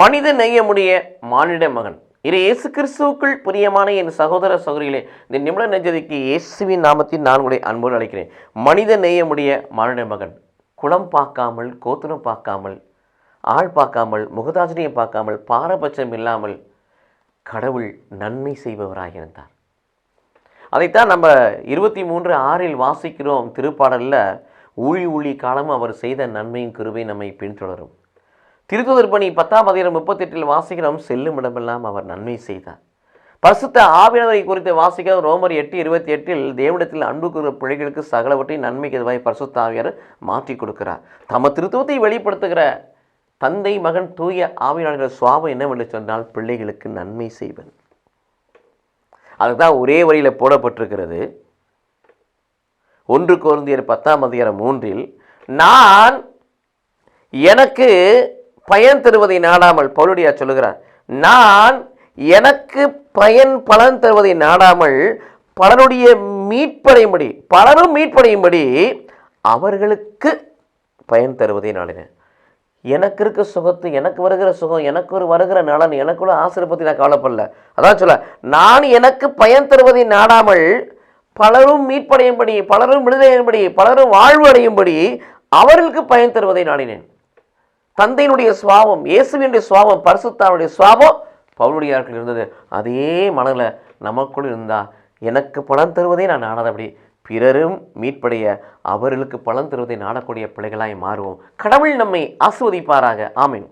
மனித நெய்யமுடைய மானிட மகன். இது இயேசு கிறிஸ்துவுக்குள் பிரியமான என் சகோதர சகோதரிகளே இந்த நிமிட நெஞ்சதிக்கு இயேசுவின் நாமத்தில் நான் உங்களை அன்போடு அழைக்கிறேன். மனித நெய்யமுடைய மானிட மகன். குளம் பார்க்காமல் கோத்திரம் பார்க்காமல் ஆள் பார்க்காமல் முகதாசனியை பார்க்காமல் பாரபட்சம் இல்லாமல் கடவுள் நன்மை செய்பவராக இருந்தார். அதைத்தான் நம்ம இருபத்தி மூன்று ஆறில் வாசிக்கிறோம் திருப்பாடலில் ஊழி ஊழி காலம் அவர் செய்த நன்மையின் கிருபை நம்மை பின்தொடரும். திருத்துதர் பணி பத்தாம் அதிகாரம் முப்பத்தெட்டில் வாசிக்கிறோம் செல்லும் இடமெல்லாம் அவர் நன்மை செய்தார். பரிசுத்த ஆவியானவரை குறித்து வாசிக்க ரோமர் எட்டு இருபத்தி எட்டில் தேவனிடத்தில் அன்பு கூறுகிற பிள்ளைகளுக்கு சகலவற்றையும் நன்மைக்கு எதுவாய் பரிசுத்த ஆவியார் மாற்றி கொடுக்கிறார். தம திருத்துவத்தை வெளிப்படுத்துகிற தந்தை மகன் தூய ஆவியாளர்கள் சுவாபம் என்னவென்று சொன்னால் பிள்ளைகளுக்கு நன்மை செய்வன். அதுதான் ஒரே வரியில் போடப்பட்டிருக்கிறது. ஒன்று குழந்தையர் பத்தாம் அதிகாரம் மூன்றில் நான் எனக்கு பயன் தருவதை நாடாமல் பவுலுடையா சொல்லுகிறார் நான் எனக்கு பயன் பலன் தருவதை நாடாமல் பலருடைய மீட்படையும்படி பலரும் மீட்படையும்படி அவர்களுக்கு பயன் தருவதை நாடினேன். எனக்கு இருக்க சுகத்து எனக்கு வருகிற சுகம் எனக்கு ஒரு வருகிற நலன் எனக்குள்ள ஆசிரியர் பற்றி நான் கவலைப்படல. அதான் சொல்ல நான் எனக்கு பயன் தருவதை நாடாமல் பலரும் மீட்படையும்படி பலரும் விடுதலையும்படி பலரும் வாழ்வு அடையும்படி அவர்களுக்கு பயன் தருவதை நாடினேன். தந்தையினுடைய சுவாபம் இயேசுவினுடைய சுவாபம் பரிசுத்தானுடைய சுவாபம் பவுலுடையார்கள் இருந்தது. அதே மனதில் நமக்குள் இருந்தால் எனக்கு பலன் தருவதை நான் நாடாதபடி பிறரும் மீட்படைய அவர்களுக்கு பலன் தருவதை நாடக்கூடிய பிள்ளைகளாய் மாறுவோம். கடவுள் நம்மை ஆஸ்வதிப்பாராக ஆமீன்.